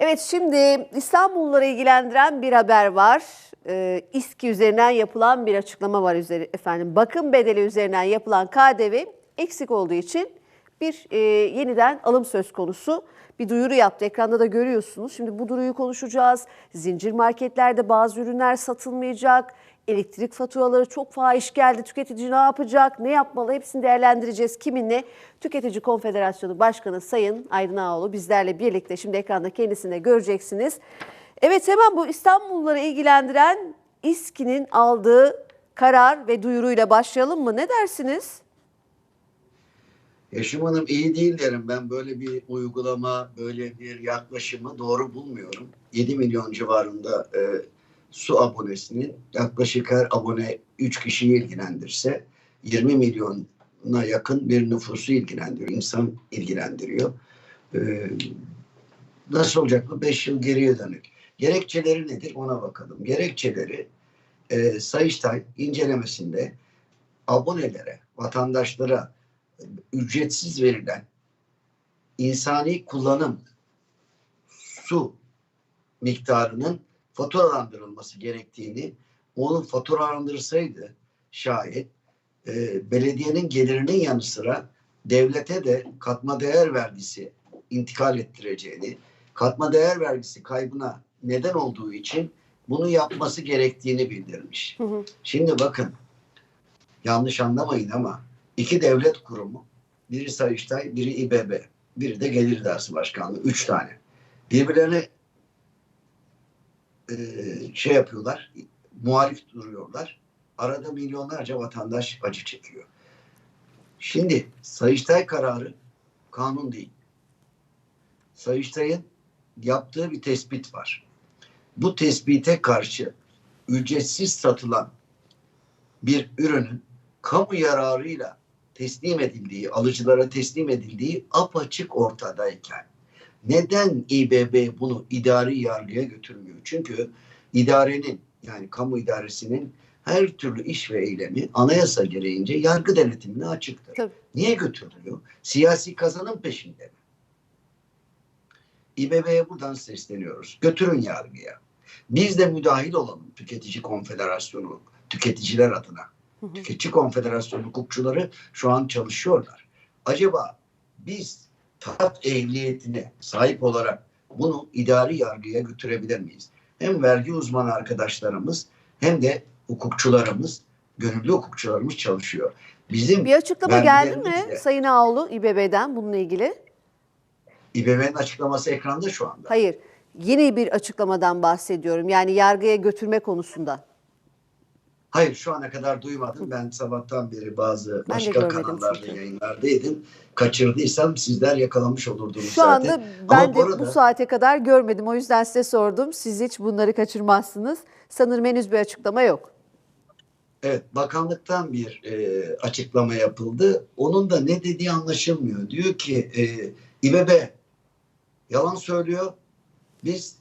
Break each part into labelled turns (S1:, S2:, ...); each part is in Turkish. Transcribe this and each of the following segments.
S1: Evet şimdi İstanbulluları ilgilendiren bir haber var. Ee, İSKİ üzerinden yapılan bir açıklama var üzeri, efendim. Bakım bedeli üzerinden yapılan KDV eksik olduğu için bir e, yeniden alım söz konusu. Bir duyuru yaptı. Ekranda da görüyorsunuz. Şimdi bu duyuruyu konuşacağız. Zincir marketlerde bazı ürünler satılmayacak. Elektrik faturaları çok fahiş geldi. Tüketici ne yapacak? Ne yapmalı? Hepsini değerlendireceğiz. Kiminle? Tüketici Konfederasyonu Başkanı Sayın Aydın Ağoğlu bizlerle birlikte. Şimdi ekranda kendisini de göreceksiniz. Evet hemen bu İstanbulluları ilgilendiren İSKİ'nin aldığı karar ve duyuruyla başlayalım mı? Ne dersiniz?
S2: Eşim Hanım iyi değil derim. Ben böyle bir uygulama, böyle bir yaklaşımı doğru bulmuyorum. 7 milyon civarında e, su abonesinin yaklaşık her abone 3 kişiyi ilgilendirse 20 milyona yakın bir nüfusu ilgilendiriyor. insan ilgilendiriyor. E, nasıl olacak bu? 5 yıl geriye dönük. Gerekçeleri nedir ona bakalım. Gerekçeleri e, Sayıştay incelemesinde abonelere, vatandaşlara ücretsiz verilen insani kullanım su miktarının faturalandırılması gerektiğini, onu faturalandırılsaydı şayet e, belediyenin gelirinin yanı sıra devlete de katma değer vergisi intikal ettireceğini, katma değer vergisi kaybına neden olduğu için bunu yapması gerektiğini bildirmiş.
S1: Hı hı.
S2: Şimdi bakın yanlış anlamayın ama iki devlet kurumu biri Sayıştay, biri İBB, biri de Gelir İdaresi Başkanlığı. Üç tane. Birbirlerine e, şey yapıyorlar, muhalif duruyorlar. Arada milyonlarca vatandaş acı çekiyor. Şimdi Sayıştay kararı kanun değil. Sayıştay'ın yaptığı bir tespit var. Bu tespite karşı ücretsiz satılan bir ürünün kamu yararıyla teslim edildiği, alıcılara teslim edildiği apaçık ortadayken neden İBB bunu idari yargıya götürmüyor? Çünkü idarenin yani kamu idaresinin her türlü iş ve eylemi anayasa gereğince yargı denetimine açıktır.
S1: Tabii.
S2: Niye götürülüyor? Siyasi kazanım peşinde mi? İBB'ye buradan sesleniyoruz. Götürün yargıya. Biz de müdahil olalım Tüketici Konfederasyonu, tüketiciler adına. Tüketici Konfederasyonu hukukçuları şu an çalışıyorlar. Acaba biz tat ehliyetine sahip olarak bunu idari yargıya götürebilir miyiz? Hem vergi uzmanı arkadaşlarımız hem de hukukçularımız, gönüllü hukukçularımız çalışıyor. Bizim
S1: Bir açıklama geldi mi Sayın Ağoğlu İBB'den bununla ilgili?
S2: İBB'nin açıklaması ekranda şu anda.
S1: Hayır. Yeni bir açıklamadan bahsediyorum. Yani yargıya götürme konusunda.
S2: Hayır şu ana kadar duymadım. Ben sabahtan beri bazı
S1: Ben
S2: başka kanallarda
S1: çünkü.
S2: yayınlardaydım. Kaçırdıysam sizler yakalamış olurdunuz
S1: Şu
S2: zaten.
S1: anda
S2: Ama
S1: ben de
S2: arada-
S1: bu saate kadar görmedim. O yüzden size sordum. Siz hiç bunları kaçırmazsınız. Sanırım henüz bir açıklama yok.
S2: Evet, bakanlıktan bir e, açıklama yapıldı. Onun da ne dediği anlaşılmıyor. Diyor ki e, İBB yalan söylüyor. Biz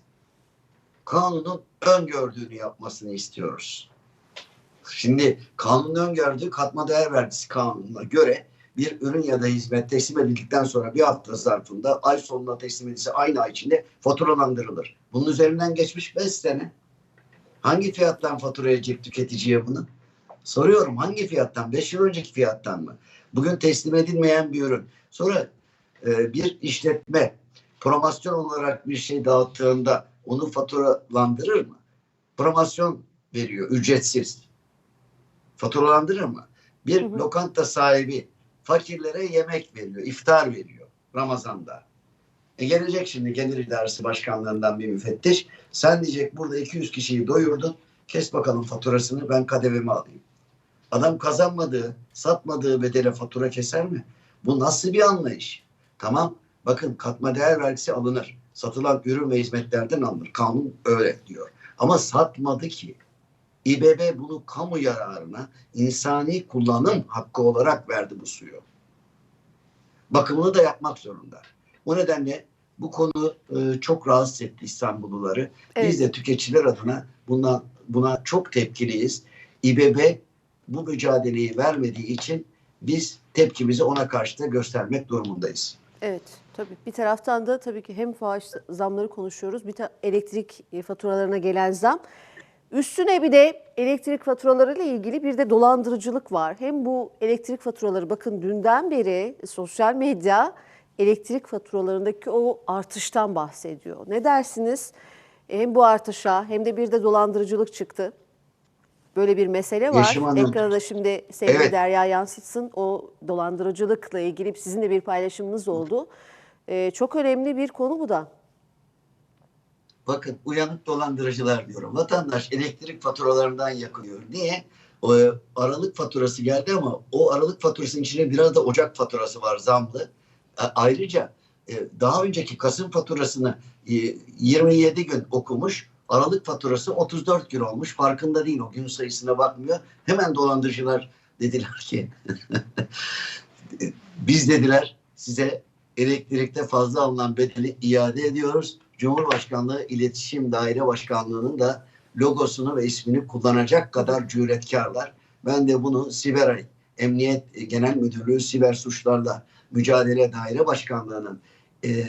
S2: kanunun öngördüğünü yapmasını istiyoruz. Şimdi kanunun öngördüğü katma değer vergisi kanununa göre bir ürün ya da hizmet teslim edildikten sonra bir hafta zarfında ay sonuna teslim edilse aynı ay içinde faturalandırılır. Bunun üzerinden geçmiş 5 sene. Hangi fiyattan fatura edecek tüketiciye bunu? Soruyorum hangi fiyattan? 5 yıl önceki fiyattan mı? Bugün teslim edilmeyen bir ürün. Sonra e, bir işletme promosyon olarak bir şey dağıttığında onu faturalandırır mı? Promosyon veriyor ücretsiz. Faturalandırır mı? Bir
S1: Hı hı.
S2: lokanta sahibi fakirlere yemek veriyor, iftar veriyor Ramazan'da. E gelecek şimdi Gelir İdaresi Başkanlığından bir müfettiş. Sen diyecek burada 200 kişiyi doyurdun. Kes bakalım faturasını ben kadevimi alayım. Adam kazanmadığı, satmadığı bedele fatura keser mi? Bu nasıl bir anlayış? Tamam bakın katma değer vergisi alınır. Satılan ürün ve hizmetlerden alınır. Kanun öyle diyor. Ama satmadı ki. İBB bunu kamu yararına insani kullanım hakkı olarak verdi bu suyu. Bakımını da yapmak zorunda. O nedenle bu konu e, çok rahatsız etti İstanbulluları.
S1: Evet.
S2: Biz de tüketiciler adına buna, buna çok tepkiliyiz. İBB bu mücadeleyi vermediği için biz tepkimizi ona karşı da göstermek durumundayız.
S1: Evet, tabii. Bir taraftan da tabii ki hem fahiş zamları konuşuyoruz, bir elektrik e, faturalarına gelen zam. Üstüne bir de elektrik faturalarıyla ilgili bir de dolandırıcılık var. Hem bu elektrik faturaları bakın dünden beri sosyal medya elektrik faturalarındaki o artıştan bahsediyor. Ne dersiniz? Hem bu artışa hem de bir de dolandırıcılık çıktı. Böyle bir mesele var.
S2: Yeşim Hanım.
S1: Ekrana da şimdi sevgili
S2: Evet.
S1: Derya yansıtsın. O dolandırıcılıkla ilgili sizin de bir paylaşımınız oldu. Ee, çok önemli bir konu bu da.
S2: Bakın uyanık dolandırıcılar diyorum. Vatandaş elektrik faturalarından yakınıyor. Niye? O aralık faturası geldi ama o aralık faturasının içine biraz da ocak faturası var zamlı. A- Ayrıca e, daha önceki Kasım faturasını e, 27 gün okumuş. Aralık faturası 34 gün olmuş. Farkında değil o gün sayısına bakmıyor. Hemen dolandırıcılar dediler ki biz dediler size elektrikte fazla alınan bedeli iade ediyoruz. Cumhurbaşkanlığı İletişim Daire Başkanlığı'nın da logosunu ve ismini kullanacak kadar cüretkarlar. Ben de bunu Siberay Emniyet Genel Müdürlüğü Siber Suçlarla Mücadele Daire Başkanlığı'nın e,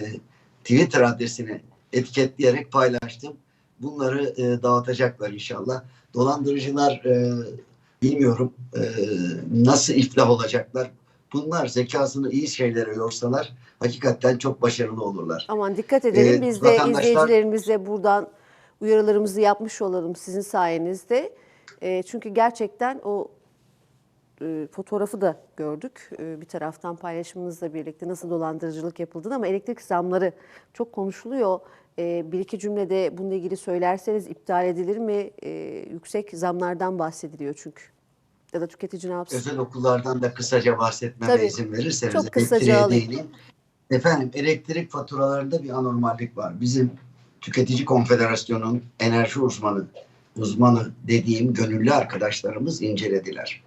S2: Twitter adresini etiketleyerek paylaştım. Bunları e, dağıtacaklar inşallah. Dolandırıcılar e, bilmiyorum e, nasıl iflah olacaklar. Bunlar zekasını iyi şeylere yorsalar hakikaten çok başarılı olurlar.
S1: Aman dikkat edelim.
S2: Ee,
S1: Biz de
S2: vatandaşlar-
S1: izleyicilerimize buradan uyarılarımızı yapmış olalım sizin sayenizde. Ee, çünkü gerçekten o e, fotoğrafı da gördük. E, bir taraftan paylaşımınızla birlikte nasıl dolandırıcılık yapıldığını ama elektrik zamları çok konuşuluyor. E, bir iki cümlede bununla ilgili söylerseniz iptal edilir mi? E, yüksek zamlardan bahsediliyor çünkü. Ya da tüketici ne yapsın?
S2: Özel okullardan da kısaca bahsetmeme
S1: Tabii.
S2: izin verirseniz.
S1: Çok kısaca alayım.
S2: Efendim elektrik faturalarında bir anormallik var. Bizim Tüketici Konfederasyonu'nun enerji uzmanı uzmanı dediğim gönüllü arkadaşlarımız incelediler.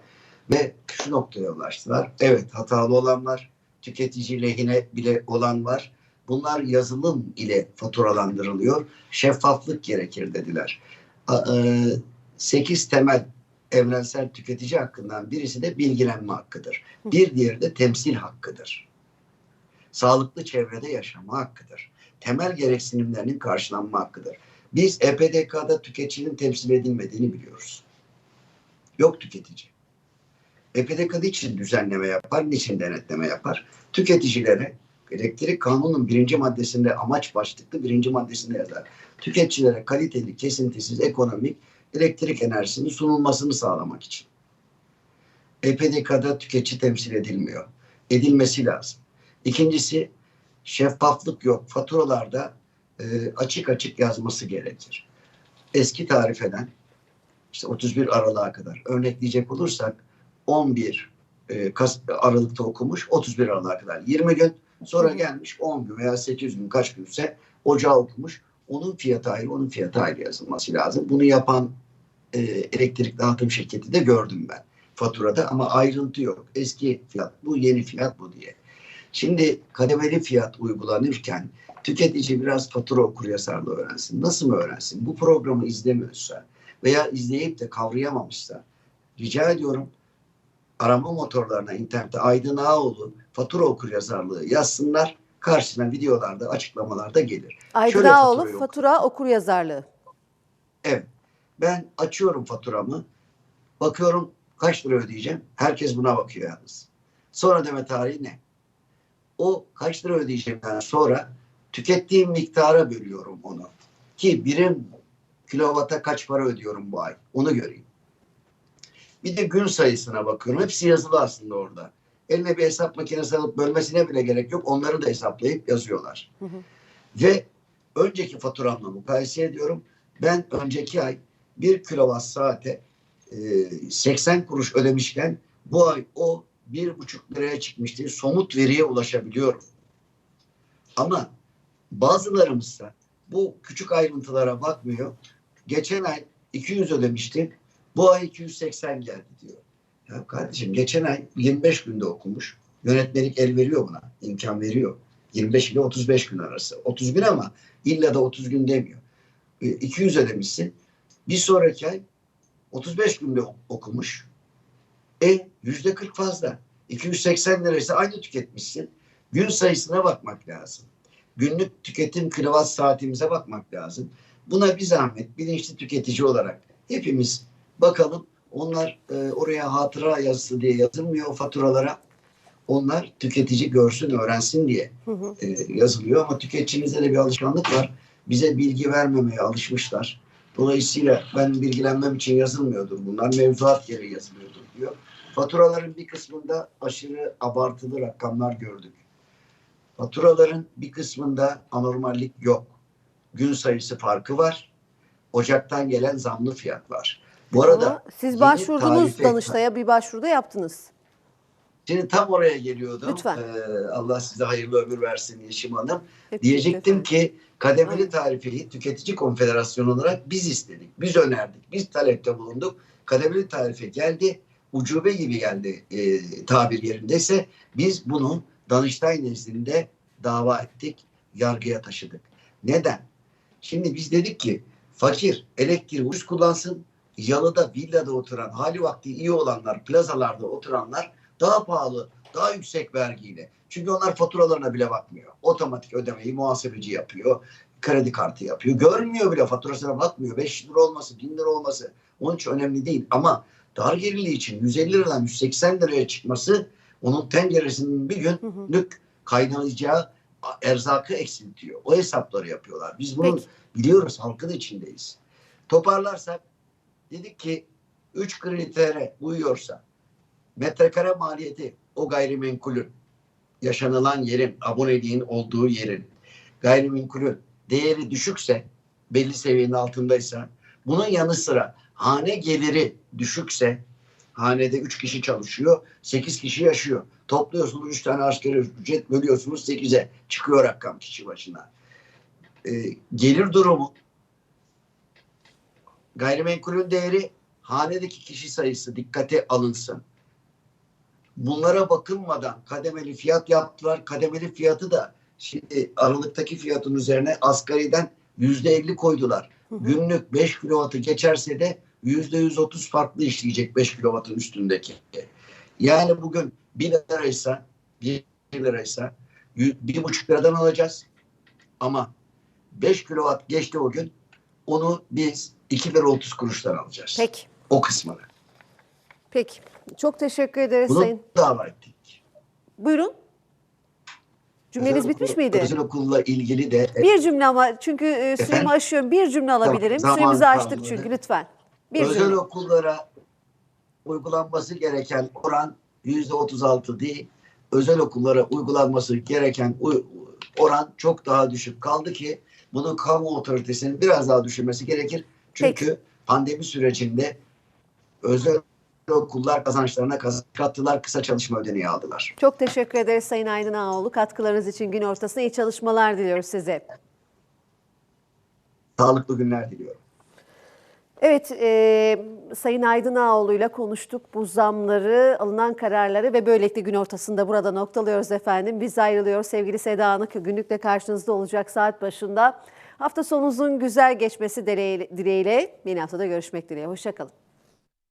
S2: Ve şu noktaya ulaştılar. Evet hatalı olan var. Tüketici lehine bile olan var. Bunlar yazılım ile faturalandırılıyor. Şeffaflık gerekir dediler. 8 temel evrensel tüketici hakkından birisi de bilgilenme hakkıdır. Bir diğeri de temsil hakkıdır. Sağlıklı çevrede yaşama hakkıdır. Temel gereksinimlerinin karşılanma hakkıdır. Biz EPDK'da tüketicinin temsil edilmediğini biliyoruz. Yok tüketici. EPDK niçin düzenleme yapar, niçin denetleme yapar? Tüketicilere elektrik kanunun birinci maddesinde amaç başlıklı birinci maddesinde yazar. Tüketicilere kaliteli, kesintisiz, ekonomik elektrik enerjisinin sunulmasını sağlamak için. EPDK'da tüketici temsil edilmiyor. Edilmesi lazım. İkincisi şeffaflık yok. Faturalarda e, açık açık yazması gerekir. Eski tarifeden işte 31 Aralık'a kadar örnekleyecek olursak 11 e, Kas- Aralık'ta okumuş 31 Aralık'a kadar 20 gün sonra gelmiş 10 gün veya 8 gün kaç günse ocağı okumuş. Onun fiyatı ayrı, onun fiyatı ayrı yazılması lazım. Bunu yapan e, elektrik dağıtım şirketi de gördüm ben faturada ama ayrıntı yok. Eski fiyat bu, yeni fiyat bu diye. Şimdi kademeli fiyat uygulanırken tüketici biraz fatura okuryazarlığı öğrensin. Nasıl mı öğrensin? Bu programı izlemiyorsa veya izleyip de kavrayamamışsa rica ediyorum arama motorlarına internette Aydın Ağoğlu fatura okuryazarlığı yazsınlar. Karşısına videolarda, açıklamalarda gelir.
S1: Aydın Ağoğlu
S2: faturayı
S1: fatura okur yazarlığı.
S2: Evet. Ben açıyorum faturamı. Bakıyorum kaç lira ödeyeceğim. Herkes buna bakıyor yalnız. Sonra ödeme tarihi ne? O kaç lira ödeyeceğimden sonra tükettiğim miktara bölüyorum onu. Ki birim kilovata kaç para ödüyorum bu ay. Onu göreyim. Bir de gün sayısına bakıyorum. Hepsi yazılı aslında orada. Eline bir hesap makinesi alıp bölmesine bile gerek yok. Onları da hesaplayıp yazıyorlar.
S1: Hı hı.
S2: Ve önceki faturamla mukayese ediyorum. Ben önceki ay 1 kilowatt saate e, 80 kuruş ödemişken bu ay o 1,5 liraya çıkmıştı. Somut veriye ulaşabiliyorum. Ama bazılarımız da bu küçük ayrıntılara bakmıyor. Geçen ay 200 ödemiştim. Bu ay 280 geldi diyor. Ya kardeşim geçen ay 25 günde okumuş. Yönetmelik el veriyor buna. imkan veriyor. 25 ile 35 gün arası. 30 gün ama illa da 30 gün demiyor. E, 200 ödemişsin. Bir sonraki ay 35 günde okumuş. E yüzde 40 fazla. 280 liraysa aynı tüketmişsin. Gün sayısına bakmak lazım. Günlük tüketim kilowatt saatimize bakmak lazım. Buna bir zahmet bilinçli tüketici olarak hepimiz bakalım. Onlar e, oraya hatıra yazısı diye yazılmıyor faturalara. Onlar tüketici görsün, öğrensin diye e, yazılıyor ama tüketicimizde de bir alışkanlık var. Bize bilgi vermemeye alışmışlar. Dolayısıyla ben bilgilenmem için yazılmıyordur bunlar. Mevzuat gereği yazılıyordur diyor. Faturaların bir kısmında aşırı abartılı rakamlar gördük. Faturaların bir kısmında anormallik yok. Gün sayısı farkı var. Ocaktan gelen zamlı fiyat var. Bu arada
S1: Ama siz başvurdunuz Danıştay'a bir başvuruda yaptınız.
S2: Şimdi tam oraya geliyordum.
S1: Lütfen.
S2: Ee, Allah size hayırlı ömür versin Yeşim Hanım.
S1: Hep
S2: Diyecektim
S1: birlikte
S2: ki kademeli tarifeyi Tüketici Konfederasyonu olarak biz istedik. Biz önerdik. Biz talepte bulunduk. Kademeli tarife geldi. Ucube gibi geldi e, tabir yerindeyse. Biz bunu Danıştay nezdinde dava ettik. Yargıya taşıdık. Neden? Şimdi biz dedik ki fakir elektriği ucuz kullansın. Yalıda, villada oturan, hali vakti iyi olanlar, plazalarda oturanlar daha pahalı, daha yüksek vergiyle. Çünkü onlar faturalarına bile bakmıyor. Otomatik ödemeyi muhasebeci yapıyor. Kredi kartı yapıyor. Görmüyor bile faturasına bakmıyor. 5 lira olması, 1000 lira olması onun için önemli değil. Ama dar gelirli için 150 liradan 180 liraya çıkması onun tenceresinin bir günlük kaynayacağı erzakı eksiltiyor. O hesapları yapıyorlar. Biz bunu
S1: Peki.
S2: biliyoruz. Halkın içindeyiz. Toparlarsak dedik ki 3 kritere uyuyorsa metrekare maliyeti o gayrimenkulün yaşanılan yerin, aboneliğin olduğu yerin gayrimenkulün değeri düşükse belli seviyenin altındaysa bunun yanı sıra hane geliri düşükse hanede 3 kişi çalışıyor 8 kişi yaşıyor. Topluyorsunuz 3 tane askeri ücret bölüyorsunuz 8'e çıkıyor rakam kişi başına. Ee, gelir durumu gayrimenkulün değeri hanedeki kişi sayısı dikkate alınsın. Bunlara bakılmadan kademeli fiyat yaptılar. Kademeli fiyatı da şimdi aralıktaki fiyatın üzerine asgariden yüzde elli koydular.
S1: Hı hı.
S2: Günlük 5 kilovatı geçerse de yüzde 130 farklı işleyecek 5 kilovatın üstündeki. Yani bugün 1 liraysa 1 liraysa bir buçuk liradan alacağız. Ama 5 kilovat geçti o gün onu biz 2 lira 30 kuruştan alacağız.
S1: Peki.
S2: O kısmını.
S1: Peki. Çok teşekkür ederiz
S2: Bunu
S1: Sayın.
S2: dava ettik.
S1: Buyurun. Cümleniz
S2: Özel
S1: bitmiş
S2: okul-
S1: miydi?
S2: Özel okulla ilgili de
S1: Bir cümle ama çünkü e, süremi aşıyorum. Bir cümle alabilirim.
S2: zaman
S1: Süremizi açtık çünkü lütfen. Bir
S2: özel
S1: cümle.
S2: okullara uygulanması gereken oran yüzde 36 değil. Özel okullara uygulanması gereken oran çok daha düşük kaldı ki bunu kamu otoritesinin biraz daha düşürmesi gerekir. Çünkü pandemi sürecinde özel okullar kazançlarına kaz- kattılar, kısa çalışma ödeneği aldılar.
S1: Çok teşekkür ederiz Sayın Aydın Ağoğlu. Katkılarınız için gün ortasında iyi çalışmalar diliyoruz size.
S2: Sağlıklı günler diliyorum.
S1: Evet, e, Sayın Aydın Ağoğlu ile konuştuk bu zamları, alınan kararları ve böylelikle gün ortasında burada noktalıyoruz efendim. Biz ayrılıyoruz. Sevgili Seda Anık günlükle karşınızda olacak saat başında. Hafta sonunuzun güzel geçmesi dileğiyle yeni haftada görüşmek dileğiyle. Hoşçakalın.